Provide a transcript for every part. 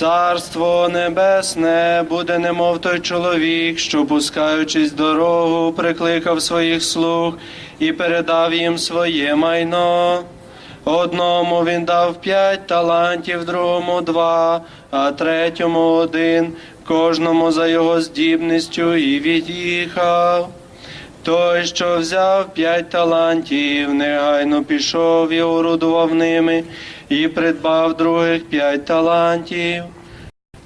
Царство небесне буде немов той чоловік, що, пускаючись дорогу, прикликав своїх слуг і передав їм своє майно. Одному він дав п'ять талантів, другому два, а третьому один, кожному за його здібністю і від'їхав. Той, що взяв п'ять талантів, негайно пішов і орудував ними, і придбав других п'ять талантів.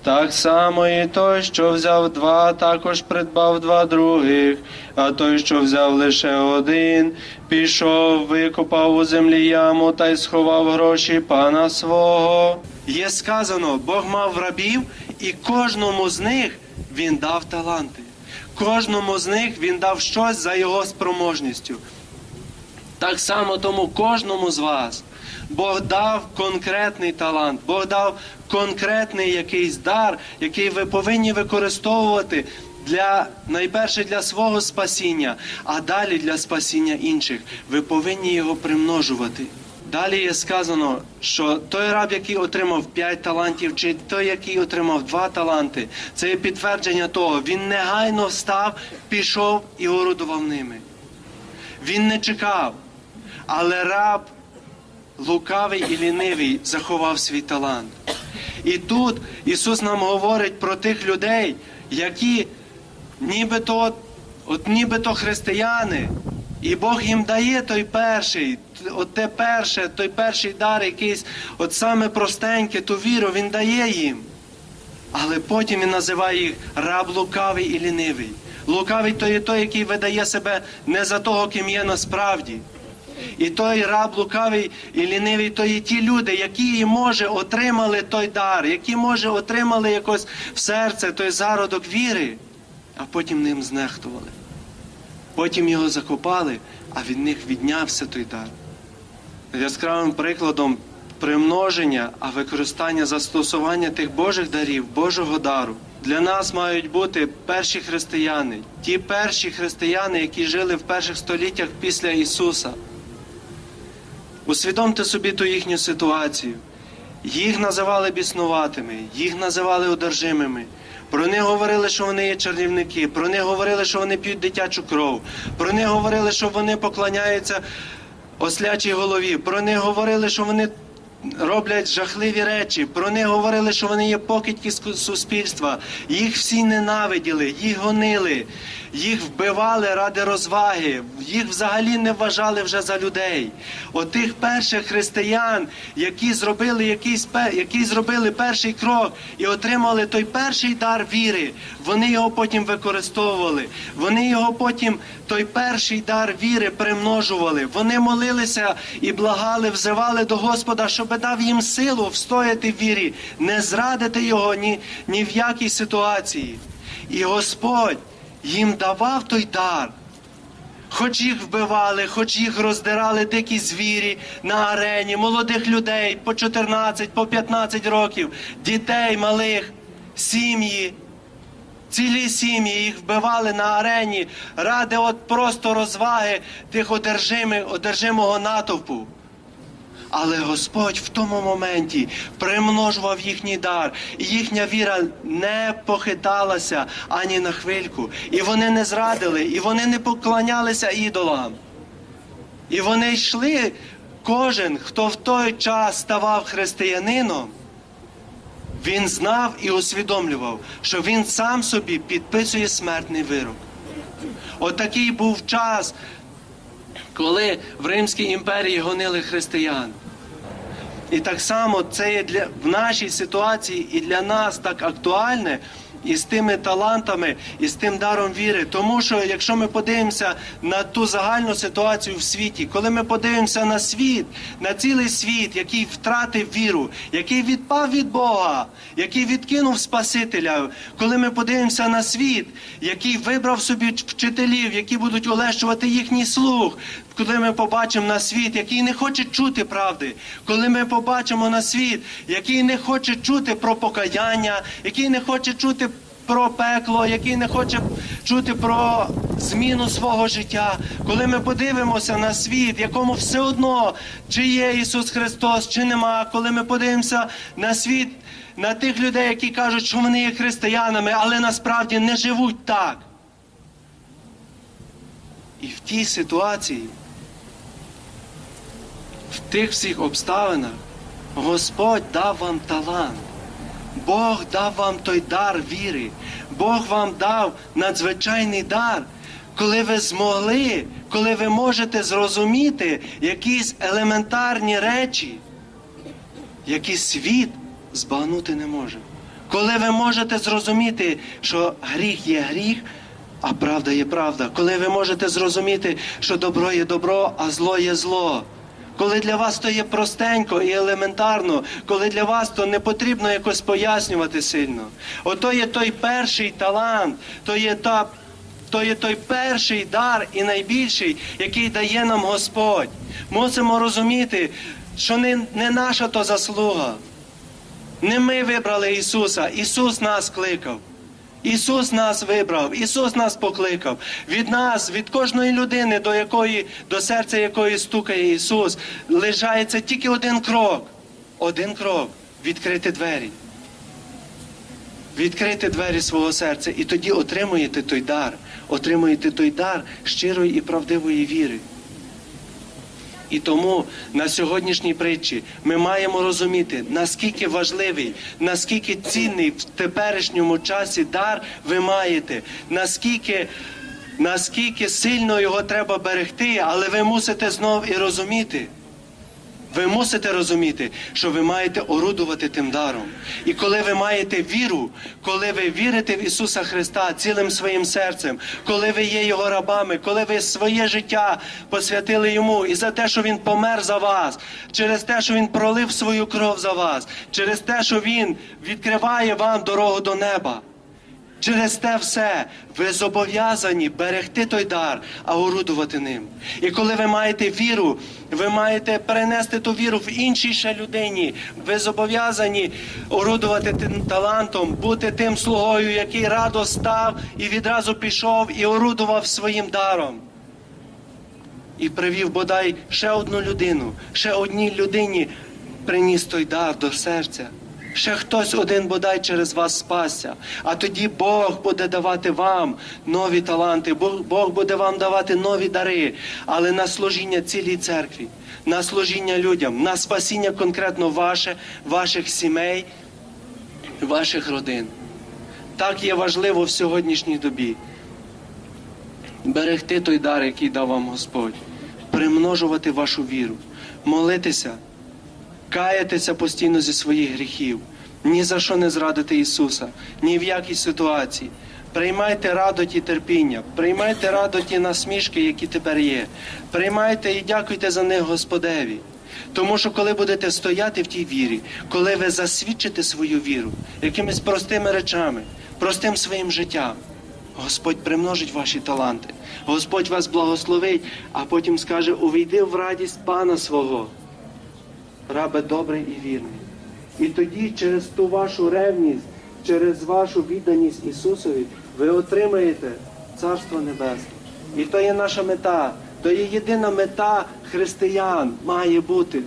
Так само і той, що взяв два, також придбав два других, а той, що взяв лише один, пішов, викопав у землі яму та й сховав гроші пана свого. Є сказано, Бог мав рабів, і кожному з них він дав таланти. Кожному з них він дав щось за його спроможністю. Так само тому кожному з вас Бог дав конкретний талант, Бог дав конкретний якийсь дар, який ви повинні використовувати для найперше для свого спасіння, а далі для спасіння інших. Ви повинні його примножувати. Далі є сказано, що той раб, який отримав 5 талантів, чи той, який отримав 2 таланти, це є підтвердження того, він негайно встав, пішов і орудував ними. Він не чекав, але раб лукавий і лінивий заховав свій талант. І тут Ісус нам говорить про тих людей, які нібито, от, нібито християни, і Бог їм дає той перший, от те перше, той перший дар, якийсь, от саме простеньке, ту віру він дає їм. Але потім він називає їх раб лукавий і лінивий. Лукавий то є той, який видає себе не за того, ким є насправді. І той раб лукавий і лінивий, то є ті люди, які може отримали той дар, які може отримали якось в серце той зародок віри, а потім ним знехтували. Потім його закопали, а від них віднявся той дар. Яскравим прикладом примноження, а використання застосування тих Божих дарів, Божого дару. Для нас мають бути перші християни, ті перші християни, які жили в перших століттях після Ісуса. Усвідомте собі ту їхню ситуацію. Їх називали біснуватими, їх називали одержимими. Про них говорили, що вони є чарівники, про них говорили, що вони п'ють дитячу кров, про них говорили, що вони поклоняються ослячій голові, про них говорили, що вони роблять жахливі речі, про них говорили, що вони є покидьки суспільства. Їх всі ненавиділи, їх гонили, їх вбивали ради розваги, їх взагалі не вважали вже за людей. Отих перших християн, які зробили якийсь які зробили перший крок і отримали той перший дар віри, вони його потім використовували. Вони його потім, той перший дар віри, примножували. Вони молилися і благали, взивали до Господа, щоб дав їм силу встояти в вірі, не зрадити його ні, ні в якій ситуації. І Господь їм давав той дар. Хоч їх вбивали, хоч їх роздирали дикі звірі на арені, молодих людей по 14, по 15 років, дітей малих, сім'ї. Цілі сім'ї їх вбивали на арені ради от просто розваги тих одержими, одержимого натовпу. Але Господь в тому моменті примножував їхній дар, і їхня віра не похиталася ані на хвильку. І вони не зрадили, і вони не поклонялися ідолам. І вони йшли, кожен, хто в той час ставав християнином, він знав і усвідомлював, що він сам собі підписує смертний вирок. Отакий був час, коли в Римській імперії гонили християн. І так само це є для в нашій ситуації і для нас так актуальне і з тими талантами, і з тим даром віри. Тому що якщо ми подивимося на ту загальну ситуацію в світі, коли ми подивимося на світ, на цілий світ, який втратив віру, який відпав від Бога, який відкинув Спасителя, коли ми подивимося на світ, який вибрав собі вчителів, які будуть олещувати їхній слух, коли ми побачимо на світ, який не хоче чути правди, коли ми побачимо на світ, який не хоче чути про покаяння, який не хоче чути про пекло, який не хоче чути про зміну свого життя, коли ми подивимося на світ, якому все одно, чи є Ісус Христос, чи нема, коли ми подивимося на світ, на тих людей, які кажуть, що вони є християнами, але насправді не живуть так. І в тій ситуації, в тих всіх обставинах, Господь дав вам талант. Бог дав вам той дар віри. Бог вам дав надзвичайний дар, коли ви змогли, коли ви можете зрозуміти якісь елементарні речі, які світ збагнути не може. Коли ви можете зрозуміти, що гріх є гріх, а правда є правда. Коли ви можете зрозуміти, що добро є добро, а зло є зло. Коли для вас то є простенько і елементарно, коли для вас то не потрібно якось пояснювати сильно. Ото є той перший талант, то є та, то є той перший дар і найбільший, який дає нам Господь. Мусимо розуміти, що не, не наша то заслуга. Не ми вибрали Ісуса, Ісус нас кликав. Ісус нас вибрав, Ісус нас покликав. Від нас, від кожної людини, до якої, до серця якої стукає Ісус, лишається тільки один крок. Один крок відкрити двері. Відкрити двері свого серця, і тоді отримуєте той дар, отримуєте той дар щирої і правдивої віри. І тому на сьогоднішній притчі ми маємо розуміти, наскільки важливий, наскільки цінний в теперішньому часі дар ви маєте, наскільки, наскільки сильно його треба берегти, але ви мусите знов і розуміти. Ви мусите розуміти, що ви маєте орудувати тим даром. І коли ви маєте віру, коли ви вірите в Ісуса Христа цілим своїм серцем, коли ви є Його рабами, коли ви своє життя посвятили Йому і за те, що Він помер за вас, через те, що Він пролив свою кров за вас, через те, що Він відкриває вам дорогу до неба. Через те все ви зобов'язані берегти той дар, а орудувати ним. І коли ви маєте віру, ви маєте перенести ту віру в іншій ще людині. Ви зобов'язані орудувати тим талантом, бути тим слугою, який радо став і відразу пішов і орудував своїм даром. І привів бодай ще одну людину, ще одній людині приніс той дар до серця. Ще хтось один бодай через вас спасся. А тоді Бог буде давати вам нові таланти, Бог, буде вам давати нові дари, але на служіння цілій церкві, на служіння людям, на спасіння конкретно ваше, ваших сімей, ваших родин. Так є важливо в сьогоднішній добі. Берегти той дар, який дав вам Господь, примножувати вашу віру, молитися каятися постійно зі своїх гріхів, ні за що не зрадити Ісуса, ні в якій ситуації. Приймайте радоті терпіння, приймайте радоті насмішки, які тепер є. Приймайте і дякуйте за них Господеві. Тому що коли будете стояти в тій вірі, коли ви засвідчите свою віру якимись простими речами, простим своїм життям, Господь примножить ваші таланти, Господь вас благословить, а потім скаже: увійди в радість Пана свого рабе добрий і вірний. І тоді через ту вашу ревність, через вашу відданість Ісусові, ви отримаєте Царство Небесне. І то є наша мета, то є єдина мета християн має бути.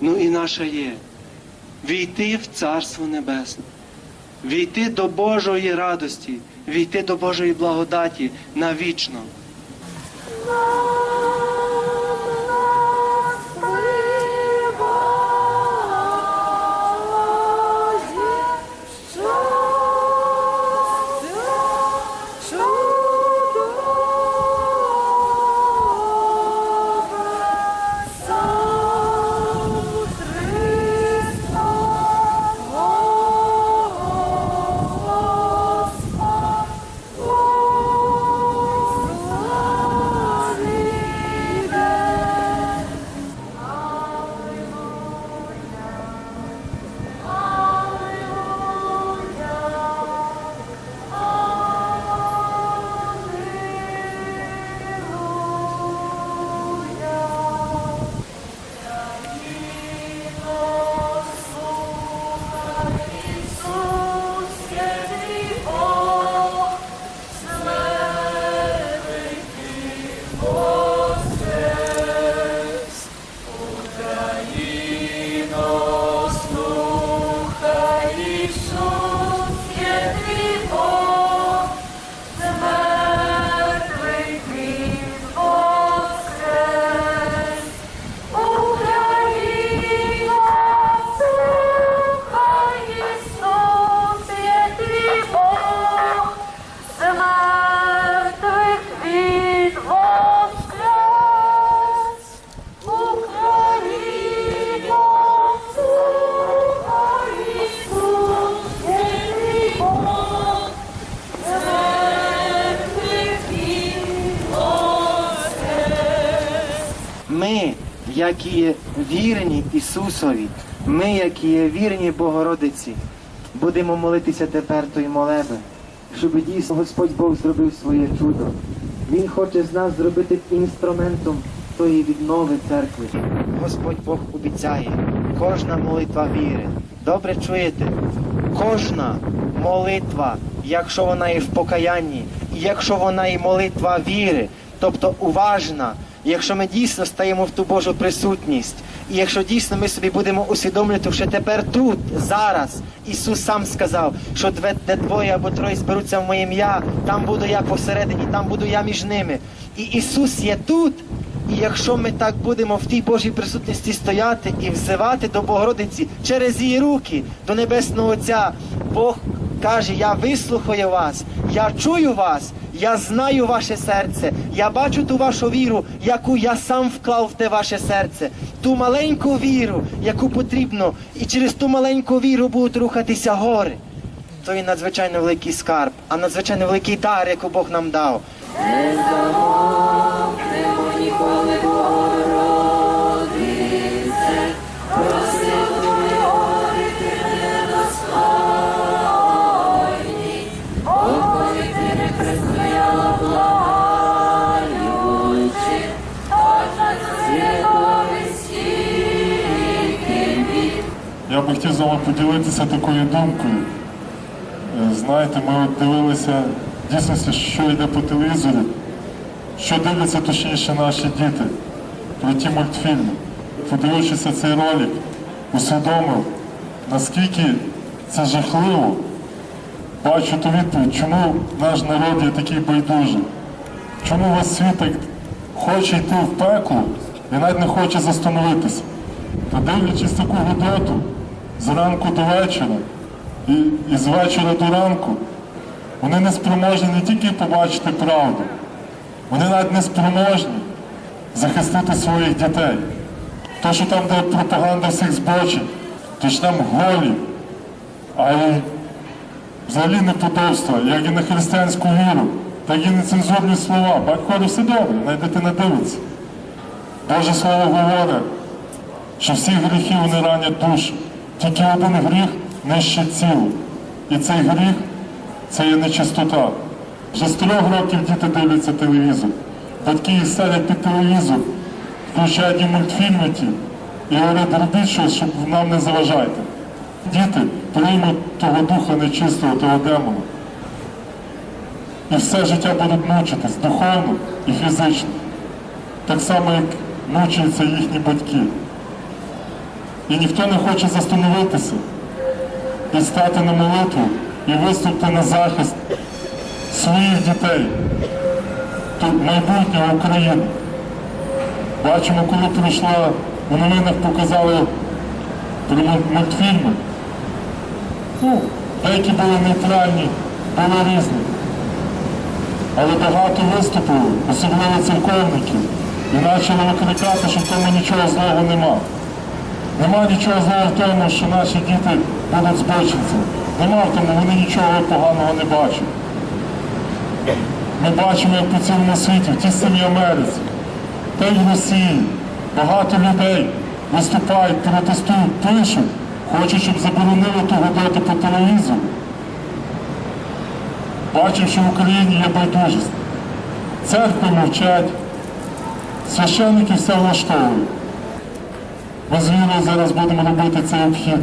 Ну і наша є. Війти в Царство Небесне, війти до Божої радості, війти до Божої благодаті навічно. Ісусові, ми, які є вірні Богородиці, будемо молитися тепер тої молеби, щоб дійсно Господь Бог зробив своє чудо. Він хоче з нас зробити інструментом тої віднови церкви. Господь Бог обіцяє, кожна молитва віри. Добре чуєте? Кожна молитва, якщо вона є в покаянні, якщо вона є молитва віри, тобто уважна, якщо ми дійсно стаємо в ту Божу присутність, і якщо дійсно ми собі будемо усвідомлювати, що тепер тут, зараз, Ісус сам сказав, що де двоє або троє зберуться в моє ім'я, там буду я посередині, там буду я між ними. І Ісус є тут. І якщо ми так будемо в тій Божій присутності стояти і взивати до Богородиці через її руки до Небесного Отця, Бог каже: Я вислухаю вас, я чую вас, я знаю ваше серце, я бачу ту вашу віру, яку я сам вклав в те ваше серце, ту маленьку віру, яку потрібно, і через ту маленьку віру будуть рухатися гори. То є надзвичайно великий скарб, а надзвичайно великий дар, яку Бог нам дав. ніколи Богородице, Я би хотів з вами поділитися такою думкою. Е, Знаєте, ми от дивилися в дійсності, що йде по телевізорі, що дивляться точніше наші діти про ті мультфільми. Подивившися цей ролик, усвідомив, наскільки це жахливо. Бачу ту відповідь, чому наш народ є такий байдужий. Чому весь світ так хоче йти в пекло і навіть не хоче застановитися. Та дивлячись таку годоту зранку до вечора і, і з вечора до ранку, вони не спроможні не тільки побачити правду, вони навіть не спроможні захистити своїх дітей. То, що там, де пропаганда всіх збочень, то ж там голі, а й взагалі неподобства, як і на християнську віру, так і нецензурні слова. Говорить, все добре, навіть дитина дивиться. Боже Слово говорить, що всі гріхи вони ранять душу. Тільки один гріх нищить цілу. І цей гріх це є нечистота. Вже з трьох років діти дивляться телевізор. Батьки їх садять під телевізор, включають їм мультфільми ті і говорять, робіть щось, щоб нам не заважайте. Діти приймуть того духа нечистого, того демона. І все життя будуть мучитись духовно і фізично. Так само, як мучаються їхні батьки. І ніхто не хоче застановитися і стати на молитву і виступити на захист своїх дітей, тут майбутнього України. Бачимо, коли прийшла, у новинах показали мультфільми. Ну, деякі були нейтральні, були різні. Але багато виступили, особливо церковників, і почали викрикати, що в тому нічого злого нема. Нема нічого злого в тому, що наші діти будуть збочинцями. Нема в тому, вони нічого поганого не бачать. Ми бачимо, як по цілому світі, в тій самій Америці, та й в Росії. Багато людей виступають, протестують, пишуть, хочуть, щоб заборонили ту годоту по телевізору. Бачимо, що в Україні є байдужість. Церкви мовчать, священники все влаштовують. Ми з вірою зараз будемо робити цей обхід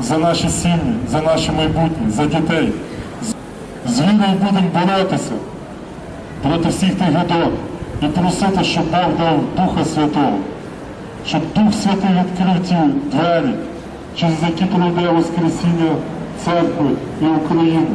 за наші сім'ї, за наше майбутнє, за дітей. З- вірою будемо боротися проти всіх тих гадот і просити, щоб Бог дав Духа Святого, щоб Дух Святий відкрив ті двері, через які пройде Воскресіння церкви і України.